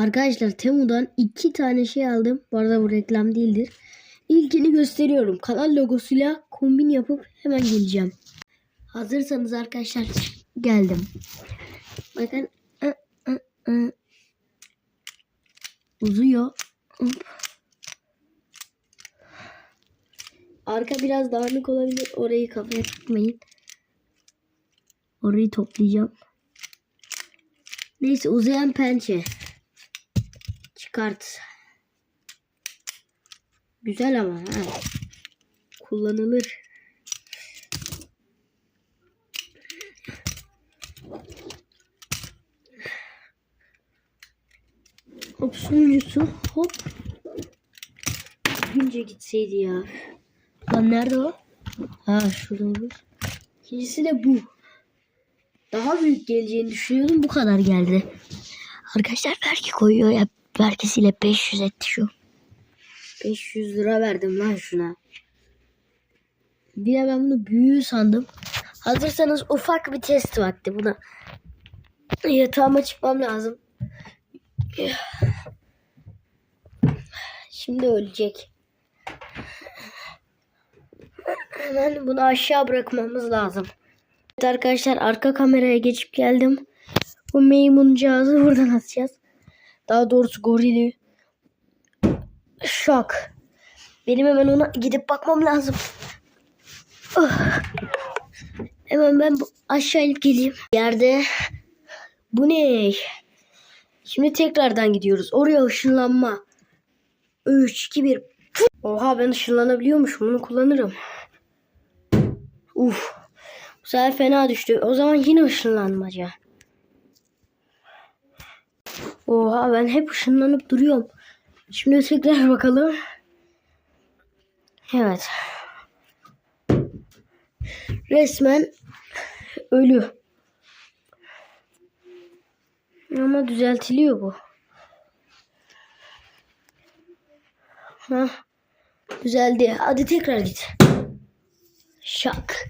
Arkadaşlar Temu'dan iki tane şey aldım. Bu arada bu reklam değildir. İlkini gösteriyorum. Kanal logosuyla kombin yapıp hemen geleceğim. Hazırsanız arkadaşlar geldim. Bakın uzuyor. Arka biraz dağınık olabilir. Orayı kafaya takmayın. Orayı toplayacağım. Neyse uzayan pençe. Çıkart. Güzel ama ha. Kullanılır. Hop sonuncusu hop. Önce gitseydi ya. Lan nerede o? Ha şurada olur. İkincisi de bu. Daha büyük geleceğini düşünüyordum. Bu kadar geldi. Arkadaşlar vergi koyuyor ya. Vergisiyle 500 etti şu. 500 lira verdim lan şuna. Bir de ben bunu büyüğü sandım. Hazırsanız ufak bir test vakti buna. Yatağıma çıkmam lazım. Şimdi ölecek. Hemen bunu aşağı bırakmamız lazım. Evet arkadaşlar arka kameraya geçip geldim. Bu maymuncağızı buradan atacağız. Daha doğrusu gorili. Şok. Benim hemen ona gidip bakmam lazım. Oh. Hemen ben aşağı inip geleyim. Yerde bu ne? Şimdi tekrardan gidiyoruz. Oraya ışınlanma. 3, 2, 1. Oha ben ışınlanabiliyormuşum. Bunu kullanırım. Uf. Bu sefer fena düştü. O zaman yine ışınlanmaca. Oha ben hep ışınlanıp duruyorum. Şimdi tekrar bakalım. Evet. Resmen ölü. Ama düzeltiliyor bu. Hah. Düzeldi. Hadi tekrar git. Şak.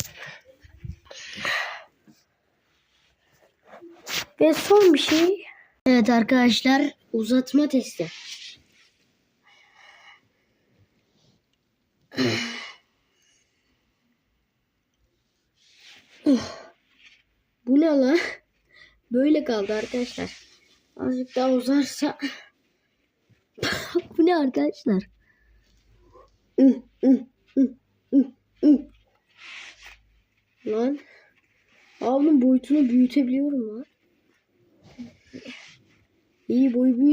Ve son bir şey. Evet arkadaşlar uzatma testi. Bu ne lan? Böyle kaldı arkadaşlar. Azıcık daha uzarsa. Bu ne arkadaşlar? Lan. Bunun boyutunu büyütebiliyorum lan. İyi boy büyüdü.